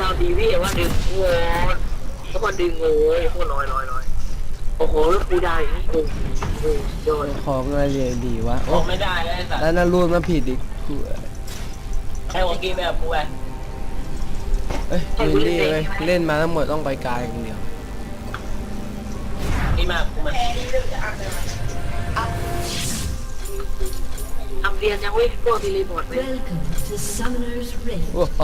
ดาวดีพี่เห็นว่าดึงโว้ทุกคนดึงโอ้ยโคตรลอยลอยลอยโอ้โหแล้วกูดาวอย่างนี้โอ้โหโดนของอะไรเรียนดีวะบโอ้อกไม่ได้เลยไอ้สัตว์แล้วน่ารูดมาผิดอีกกูใครหัวกินแบบกูไงเอ้ยวินดี้เว้ยเล่นมาทั้งหมดต้องไปกลางอย่างเดียวกินมากกูมา ทำเรียนยังเว้ยพวกทีรีพอร์ตเว้ย Welcome to Summoner's Rift. โอ้โห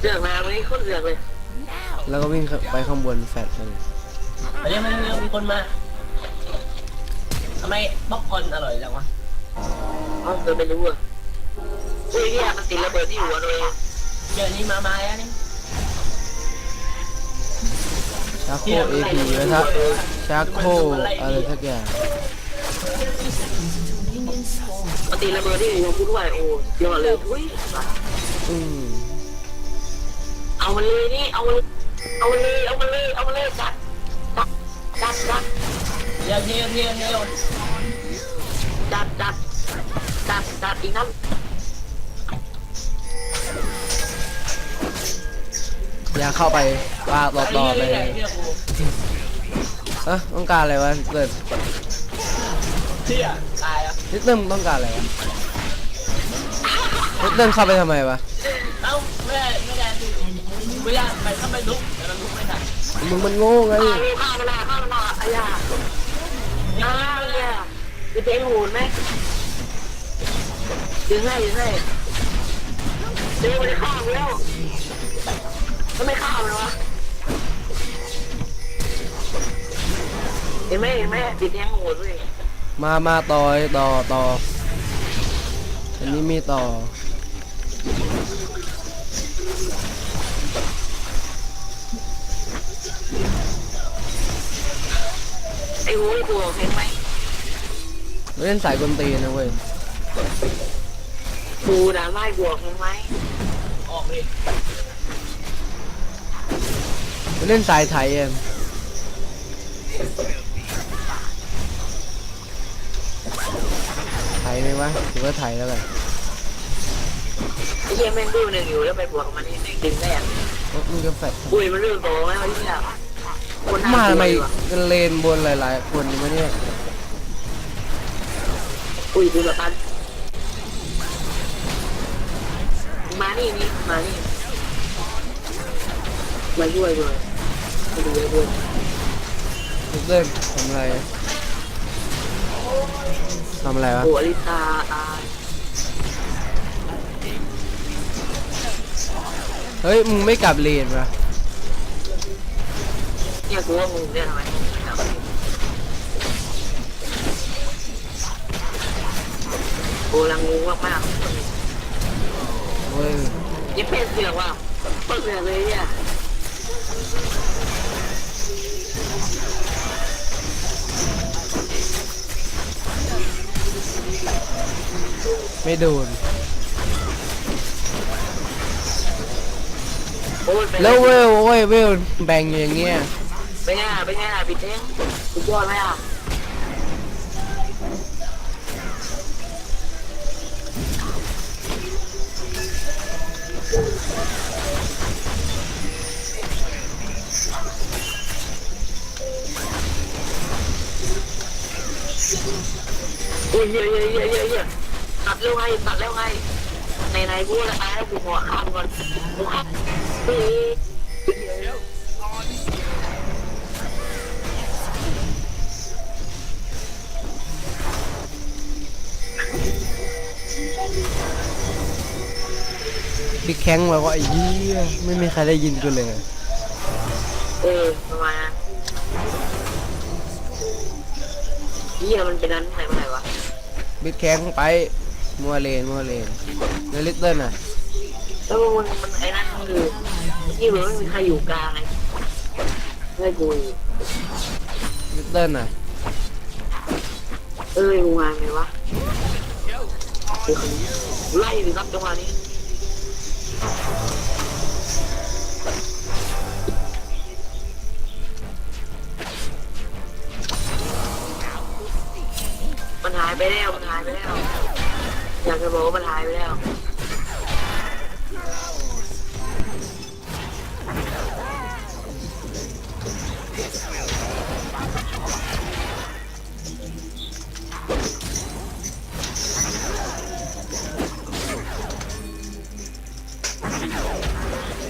เสือกมาวันนี้โคตรเสือกเลย แล้วก็วิ่งไปข้างบนแฟดเลยมาเร็วมาเร็วมีคนมาทำไมป๊อปคอร์นอร่อยจังวะเอ้าเดินไปรู้อะเฮ้ยเนี่ยมันติดระเบิดที่หัวตัวเองเจอนี่มามาแล้วนี่ชาโคเอพีไว้ทัก ชาโคอะไรทักอย่าง Minion spawn. มันติระเบิดที่หัวกูด้วยโอ้ยอดเลยทุยอืมเอามันเลยนี่เอามันเอามันเลยเอามันเลยเอามันเลยจัดจัดจัดจัดเร็วเร็วเร็วเร็วจัดจัดจัดจัดอีกนั้นอย่าเข้าไปว่าต่อไปเรื่อย ๆเรื่อยๆกูเอะต้องการอะไรวะเกิดเชี่ยตายอะนิดเติ้ลต้องการอะไรวะนิดเติ้ลเข้าไปทำไมวะเอ้าไม่ได้ไม่ได้ดิไม่ได้ไปถ้าไม่ลุกแต่เราลุกไม่ทันมึงมันโง่ไงข้าวข้าวมันละข้าวมันละไอ้ยาอ้าวเนี่ยจะเจ๊งหูนไหมดึงให้ดึงให้เจ๊ไม่ได้ข้าวแล้วทำไมข้าวเลยวะ ห็นไหมเห็นไหมติดแทงหูนด้วยมามาต่อยต่อต่ออันนี้มีต่อ ไอ้หูไอ้ตัวเห็นไหมเล่นสายกลตีนนะเว้ยกูด่าไล่บวกเห็นไหมออกดิเล่นสายไทยเอง ไทยไหมวะถือว่าไทยแล้วกันไอ้เหี้ยแม่งดูหนึ่งอยู่แล้วไปบวกกับมันนี่แม่งดึงได้อะเอ้ามึงจะแฟดอุ้ยมันเรื่องโตไหมวะเนี่ยคนมาน่ากทำลัวไมดีว่ะกันเลนบนหลาย ๆ คนมาเนี่ยอุ้ยดูละกันมานี่นี่มานี่มาช่วยด้วยมาดูเลยด้วยนิดเติ้ลทำอะไร ทำอะไรวะโอ้อลิตาตายเฮ้ย มึงไม่กลับเลนวะเนี่ยกูว่ามึงเนี่ยทำไมโอ้ลังงูมากมากเฮ้ยๆยิ่งเป็นเสือกว่ะเปิดเสือกเลยเนี่ย ไม่โดนโอ้ยเป็นแล้วเวลเว้ยเวลแบ่งอย่างเงี้ยเป็นไงอะเป็นไงอะปิดเองสุดยอดไหมอะโอ้ยเยอะเยอะเยอะเยอะเยอะตัด เร็วไงตัดเร็วไงในในกูจะตายแล้วกูหัวข้ามก่อนกูข้ามเฮ้ยบิ๊กแข้งแบบว่าไอ้เหี้ยไม่มีใครได้ยินกูเลยเออประมาณนั้นเฮียมันเป็นนั้นไหนเมื่อไหร่วะบิ๊กแข้งไป มัวเลนมัวเลนแล้วลิตเติ้ลอะแล้วมันมันไอ้นั่นคือที่มันไม่มีใครอยู่กลางไงให้กูอีกลิตเติ้ลอะเอ้ยกูมาไงวะเดี๋ยวคนนี้ไล่สิครับจังหวะนี้มันหายไปแล้วมันหายไปแล้ว อยากจะบอกว่ามันหายไปแล้ว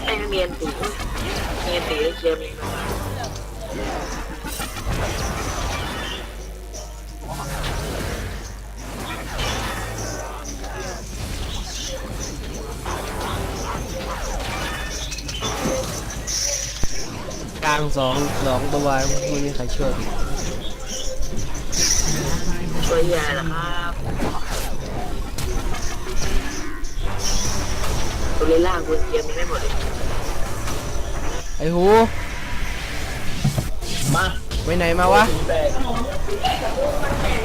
ไอ้เมียนตีเมียนตีเกมนี้ งสองสองตัวไม่มีใครช่วยช่วยแย่ละครับตัวเล่นล่างคุณเกียร์มีไม่หมดเลยไอ้หูมาไปไหนมาวะถึงแต่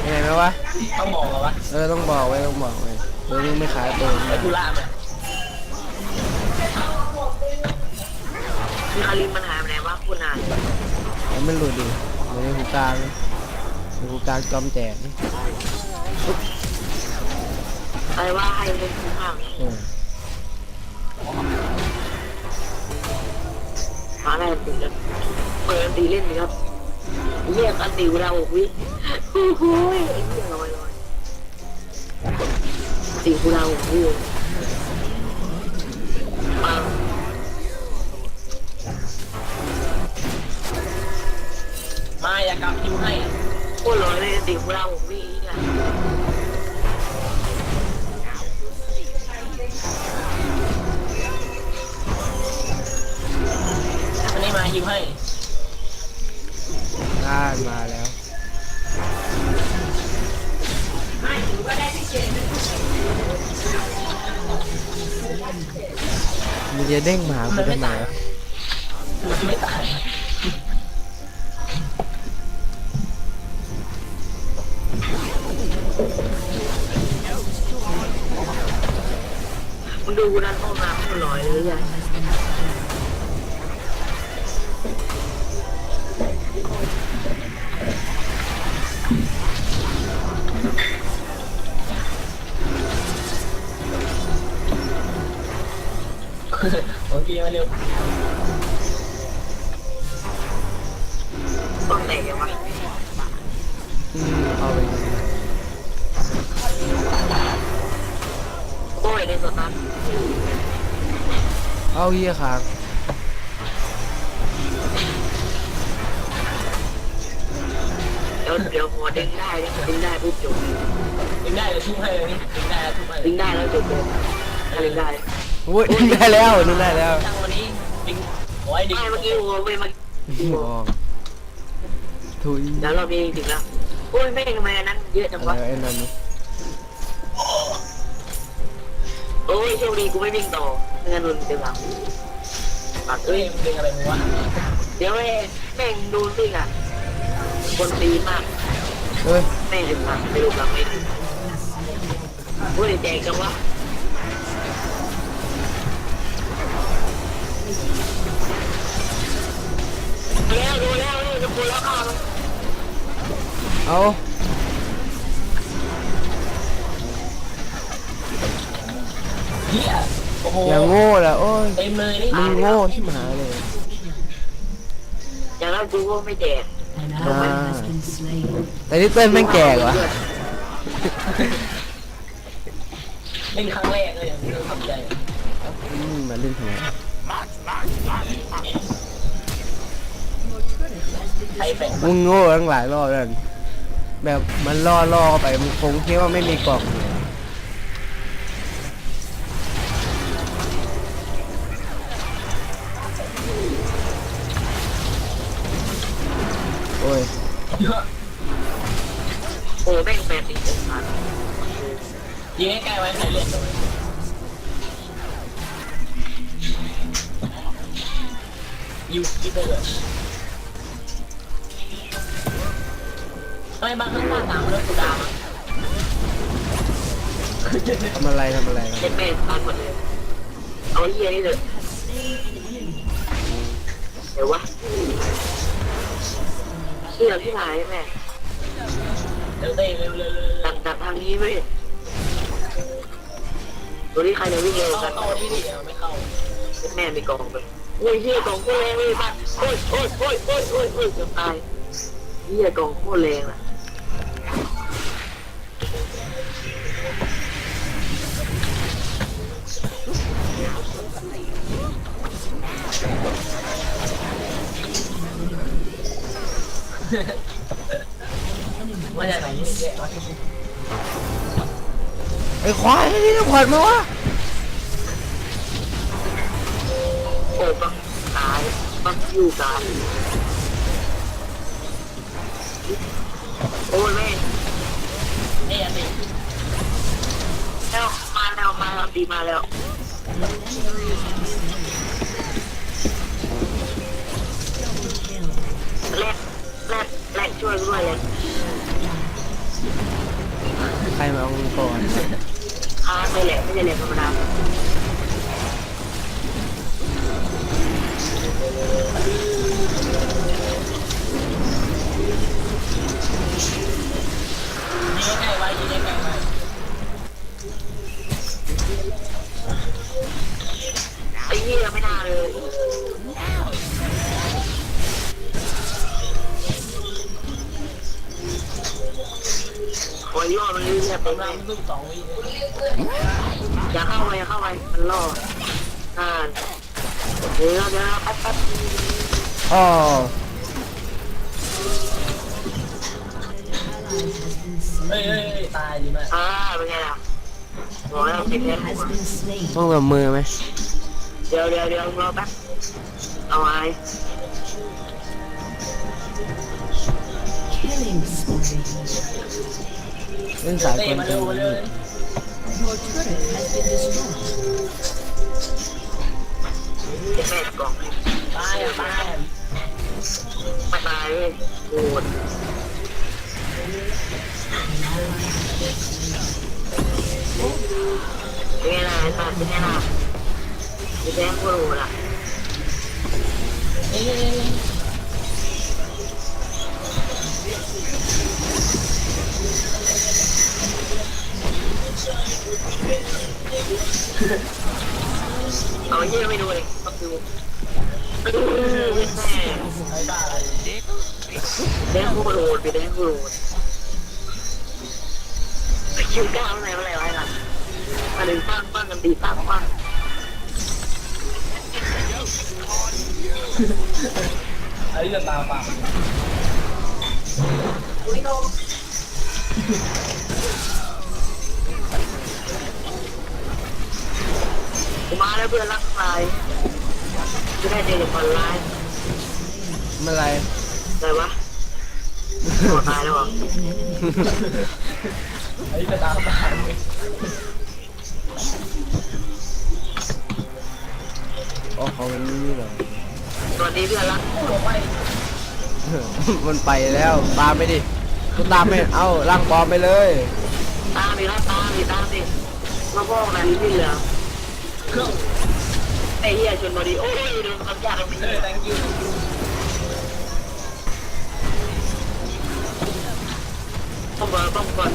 ไปไหนมาวะต้องบอกเหรอวะเออต้องบอกไว้ต้องบอกไว้ตัวนี้ไม่ขายตัวไปธุระมาพี่คาริมมันหา แล้วมันหลุดดิอยู่ในหูกลางในหูกลางจอมแจกอะไรว่าให้เล่นข้างเออมาได้ตีแล้วเปิดตีเล่นดีครับเรียกอันตีเวลาหกวิโอ้โหไอ้เหี้ยลอยลอยตีเวลาหกวิ มาอย่ากลับคิวให้โคตรลอยเลยตีเวลาหกวิเนี่ยอันนี้มาคิวให้น่านมาแล้ว มันจะเด้งมาหากูทำไมวะมันไม่ตาย มึงดูนั่นห้องน้ำมันลอยเลยเนี่โอเคมาเร็ว เอาเฮียค้างเดี๋ยวเดี๋ยวพอดึงได้เนี่ยดึงได้ปุ๊บจบดึงได้เลยทุบให้เลยนี่ดึงได้แล้วทุบให้เลดึยงได้แล้วจบเลยถ้าดึงได้โอ้ยดึงได้แล้วดึงได้แล้วจังวันนี้ดึงโอ้ยดึงไม่เมื่อกี้โอ้ไม่เมื่อกี้มองถุยแล้วเรามีจริงแล้วโอ้ยแม่งทำไมอันนั้นเยอะจังอะไรวะไอ้นั่นนี่โอ้ยโชคดีกูไม่วิ่งต่อ ไม่งั้นโดนเต็มหลังปัดเฮ้เอ้ยยมึงดึงอะไรมึงวะเดี๋ยวแม่งแม่งดูสิอะคนตีมากเฮ้ยแม่งไอ้สัตว์ไม่รู้หลังไม่ถึงโอ้ยแจกจังวะแล้วดูแล้วนี่จะคนแล้วข้าวเอา โอ้โหอย่าโง่ละโอ้ยเต็มเลยนี่มึงโง่ที่หมาเลยอย่างนั้นกูก็ไม่แจก An ally has been slain. แต่นี่เต้นแม่งแก่กว่าเล่นครั้งแรกเลยอย่างนี้เข้าใจอืมมาเล่นทำไม ใช้แฝงมึงโง่ตั้งหลายรอบแล้วแบบมันล่อล่อๆไปมึงคงคิดว่าไม่มีกล่องโอ้ย เยอะโอ้แม่งแปดสิบองศายิงใกล้ๆไว้ใครเล่นตรงนี้ยูคิดได้เลยทำไมบางครั้งมาสามแล้วกูดาวอะทำอะไรทำอะไรเจ็ดแม่ตายหมดเลยเอาไอ้เหี้ยนี่เลยเดี๋ยววะ เชื่อที่ไหนแม่เร็วเต้เร็วเร็วเร็วดักดักทางนี้เว้ยตัวนี้ใครจะวิ่งเร็วเข้ากันเข้านี่ดิไม่เข้าแม่มีกองเลยโอ้ยเหี้ยกองโคตรแรงเลยบ้านโอ้ยโอ้ยโอ้ยโอ้ยโอ้ยโอ้ยเกือบตายเหี้ยกองโคตรแรงอะ ว่าจะไหนเนี่ยไอ้ควายนี่ต้องผ่อนมาวะโอ้บังตายบังอยู่ตายโอ้ยแม่งเอ๊ะสิแล้วมาแล้วมาแล้วดีมาแล้ว ช่วยด้วยเลยใครมาเอาเงินก่อนค้าไม่แหลกไม่ใช่แหลกธรรมดายิงใกล้ๆไว้ยิงใกล้ๆไว้ โอ้ยย่อมันเรื่ยๆไปไหมลังพึ่งสองวิเลยอย่าเข้าไปอย่าเข้าไปมันล่ออ่านเดี๋ยวเดี๋ยวแป๊บแป๊บอ๋อเฮ้ยเฮ้ยเฮ้ยตายดีมากอ่าเป็นไงล่ะบอกแล้วติดแน่ยต้องแบบมือไหมเดี๋ยวเดี๋ยวเดี๋ยวรอแป๊บเอาไว้ เล่นสายคนมาจเร็วมาเร็ว Your turret has been destroyed. แม่กล่องตายอะตายอะไม่ตายโหด เป็นไงล่ะไอ้สัตว์เป็นไงล่ะไอ้แดงโคตรโหดอะเอ้ย เอ้ยเอ้ยเอาไอ้เหี้ยไม่ดูเลยต้องดูอื้อแม่ไอ้บ้าอะไดงโคตรโหดไปแดงโคตรโหดไอ้คิวก้าวอะไรอะไรไว้ล่ะมาดึงปั้งปั้งกันตีปั้งปั้งไอ้จะตาเปล่าก มาแล้วเพื่อนรักใครจะได้เจอกับคนร้ายเมื่อไหรอะไรวะขอตายแล้วเหรอไอ้จะตาเปล่าอ๋อเขาเป็นนี่เหรอสวัสดีเพื่อนรักโอ้ไปมันไปแล้วตามไปดิกูตามไม่เอ้าร่างปลอมไปเลย ตามดิครับตามดิตามดิมาพวกนั้นที่เหลือ เครื่องไอ้เหี้ยชนบอดีโอ้ยโดนคำยากตรงนี้เออ thank you ต้องมาต้องก่อน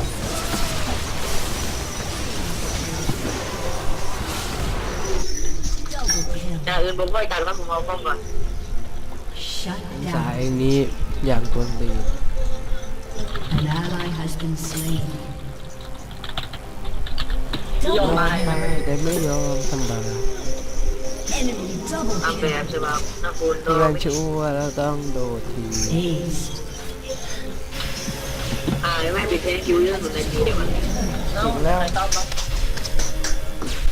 อย่าอื่นผมก็กันครับผมเอาป้องก่อนสายนี้อย่างตัวดี An ally has been slain. ยอม Double ตายไปแต่ไม่ยอมทำบาปทำแบบ kill. ใช่ป่ะนะคุณโดเพื่อนชั่วแล้วต้องโดดที Aced. อ่าไม่ปิดเพลงคิวเรื่องสุดในทีเดียวมันเอ้า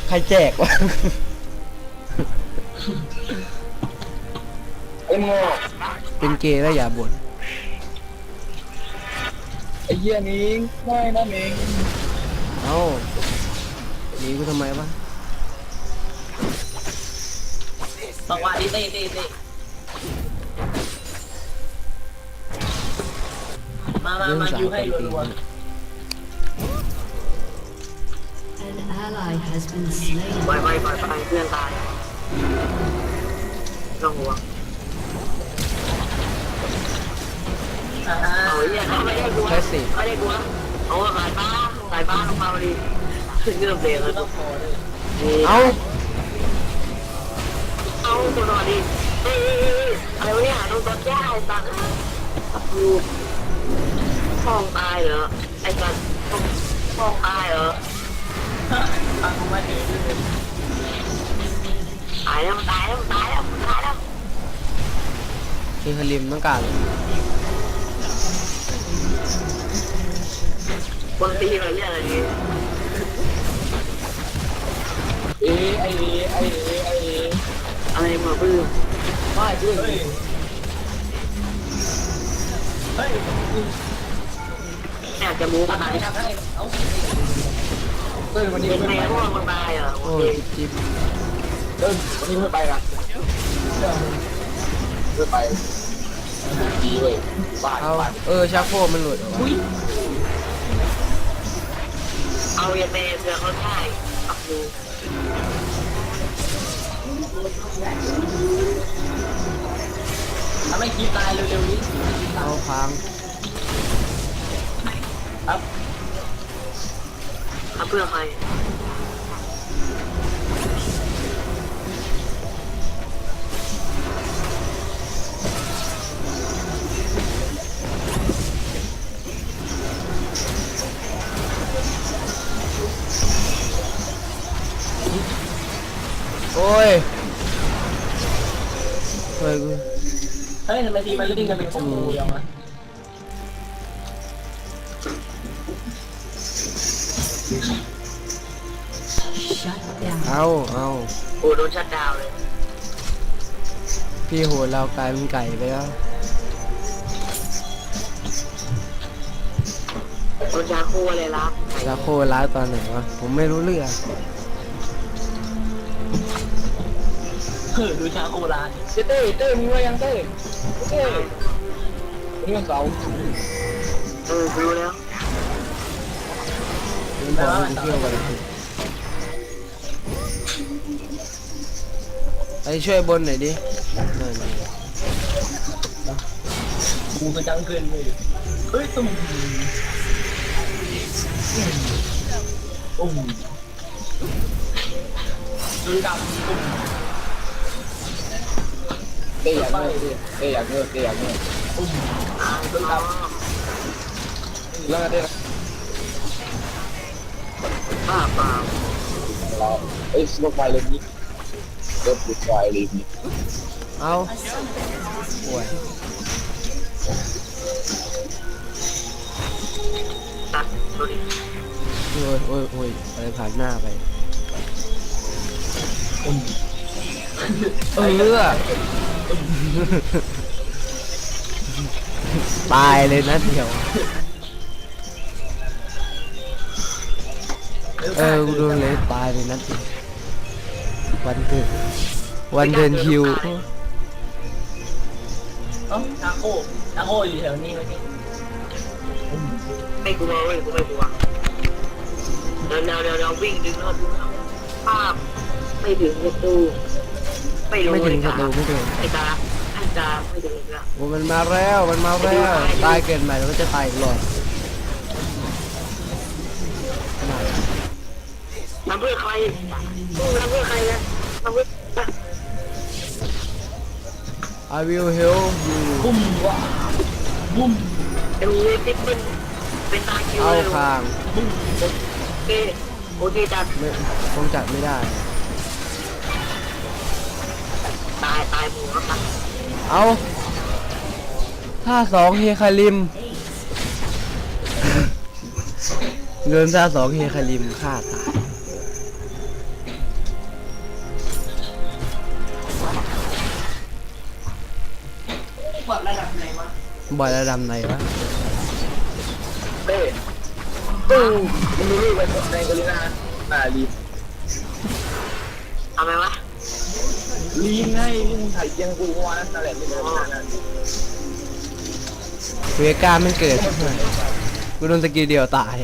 ใครแจกวะไอ้โง่เป็นเกย์แล้วอย่าบ่นไอ้เหี้ยนิ้ไม่นะนิ้งเอ้า หนีกูทำไมวะบอกว่าดิเต้เต้เต้มามาเรื่องมาสายอยู่ให้คนตีรัว An ally has been ปล่อย slain. ไปปล่อยไปเพื่อนตายต้องห่วงๆอ่าเอาไอ้เหี้ยเขาไม่ได้กลัวแค่สิบไม่ได้กลัวเอาสายบ้าสายบ้าลงมาพอดี ขึ้นเครื่องเพลงแล้วเอาเอาตัวหนอนดิเฮ้ยอะวะเนี่ยหาโดนตัดย่าไอ้สัตว์ดูฟองตายเหรอไอ้สันว์ฟองตายเหรอฟังมาดีตายแล้วตายแล้วตายแล้วตายแล้วคือฮาลิมต้องการคนตีเราเรื่องอะไร เอไอเอไอเอไอเออะไรมาปื้มไม่เพื่อนเฮ้ยเฮ้ยอยากจะมูฟทำอะไรให้ทำให้เอาเต้นวันนี้เป็นไม่ไงไปพวกมันตายเหรอโอ้ยจิ๊บเต้นวันนี้ไม่ไปนะไม่ไปด้วยบ้านเอาบ้านเออชักโครกมันหลุดเหรอวะเอาเยเมเพื่อเขาใช่ปักดู ทำให้คีบตายเร็วๆนี้เอาพังครับทำเพื่อใคร อ้ยเฮ้ยกูเฮ้ยทำไมทีมันเล่นกันเป็นคอมโบเดียววะ Shut down. เอาเอาโอ้โดนชัดดาวเลยพี่โหดเรากลายเป็นไก่ไปแล้วโดนชาคูอะไรรับชักโครกร้ายตอนไหนวะผมไม่รู้เรื่อง เฮ้ยดูชาโคราณเต้เต้เต้มึงว่ายังเต้เต้เรื่องเก่าเออรู้แล้วมันบอกให้กูเที่ยวกันเลยไปช่วยบนหน่อยดินั่นกูกระจังเกินเลยเฮ้ยตุ่มอุ้มจนกับอุ้ม เต้อยากเงินเต้อยากเงินเต้อยากเงินอุ้มอ่าจนกับแล้วก็เต้บ้าปล่าเราไอ้สโลไฟเลยนี่รถบุกไฟเลยนี่เอาโอ้ยตัดดูดิโอ้ยโอ้ยโอ้ยอะไรผ่านหน้าไปเออ ตายเลยนะเดียว เออกูโดนเลยตายเลยนะเดียววันเกิดวันเดินคิว เอ้าชาโคชาโคอยู่แถวนี้ไหมพี่ไม่กลัวเว้ยกูไม่กลัวเดี๋ยวเดี๋ยวเดี๋ยวเดี๋ยววิ่งดึงแล้วภาพไม่ถึงประตู ไม่รู้ไม่ถึงเลยประตูไม่ถึงไอ้ตาไอ้ตาไม่ถึงแล้วโอ้มันมาแล้วมันมาแล้วตายเกินไปแล้วก็จะตายอีกรอบมาทำเพื่อใครทำเพื่อใครนะทำเพื่อ I will help you บุ้มว่ะบุ้มจะมีติ๊กเป็นเป็นตาคิวเอาเลยคางบุ้มโอเคโอเคจัดไม่คงจัดไม่ได้ ตายตายหมูครับเอาท่าสองเฮคาริม เงินท่าสองเฮคาริมฆ่าตายบอดระดับไหนวะบอยระดับไหนวะเต้ตู้มึงดูรูปไปในกาลินาอ่าลีทำไมวะ ลีไงที่มึงถ่ายเกียงกูเมื่อวานนั่นแหละที่กาลินานั่นเวก้าไม่เกิดกูโดนสกิลเดียวตาย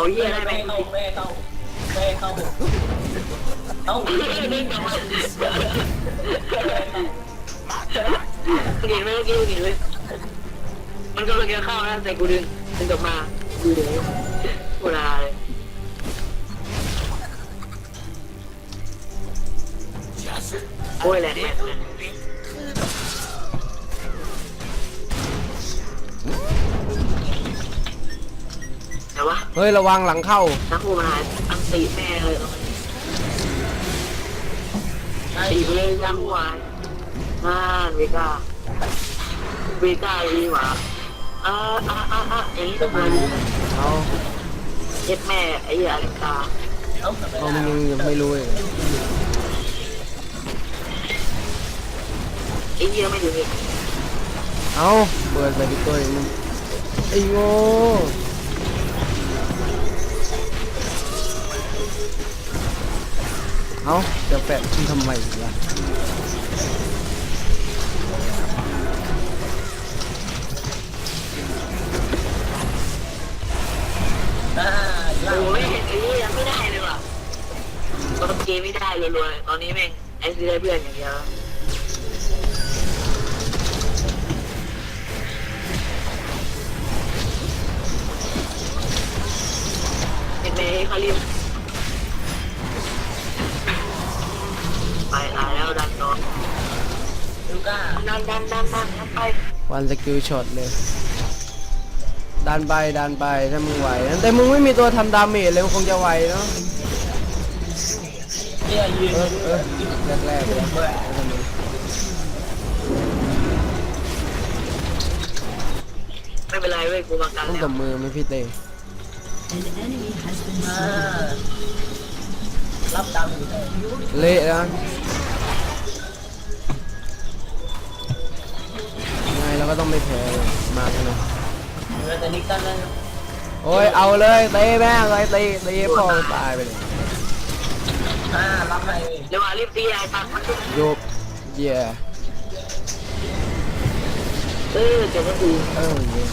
เอาเยี่ยได้ไหมไม่เข้าไม่เข้าไม่เข้าเอ้าเห็นไหมเมื่อกี้เห็นไหมมันกำลังจะเข้านะแต่กูดึงดึงกลับมาดูเดี๋ยวกูลาเลยโอ้ยแหลกแหลก ฮ้ยระวังหลังเข้านักผู้มาหาอังตีแม่เลยใช่ตีไปเลยยังหวายน่านเวก้าเวก้าดีกว่าอ่าอ่าอ่าอ่าอย่างนี้ต้องมาเอาเย็ดแม่ไอ้เหี้ยอลิตาเอ้าทำไมเอาล่ะมึงยังไม่รู้เลยไอ้เหี้ยไม่ถึงอีกเอาเปิดไปดิตัวเองมึงไอ้โง่ เอาจะแปะที่ทำไมล่ะโอ้เล่าไม่เห็นไอ้เหี้ยไม่ได้เลยว่ะตอนเกมไม่ได้เลยเลยตอนนี้แม่งไอ้ซื้อได้เพื่อนอย่างเดียวเด็กแม่ให้เขาเรียก วันสกิลช็อตเลย ดันไปดันไปถ้ามึงไหวแต่มึงไม่มีตัวทำดาเมจเลยมันคงจะไหวเนาะเนี่ยยืนเออเออแรกๆเลยแล้วก็มีไม่เป็นไรเว้ยกูมากันต้องแล้ตวบมือไหม่พี่เต้ An enemy has been อ่ารับดังอยู่เลยเละนะ ต้องไม่แพ้เลยมากันนะเหลือแต่นิกตันแล้วโอ้ยเอาเลยเตะแม่งเลยตีตีพอตายไปเลยอ่ารับให้เดี๋ยวมารีบตีไอ้ตังมันโยบเย่เออเดี๋ยวก็คือเออเย่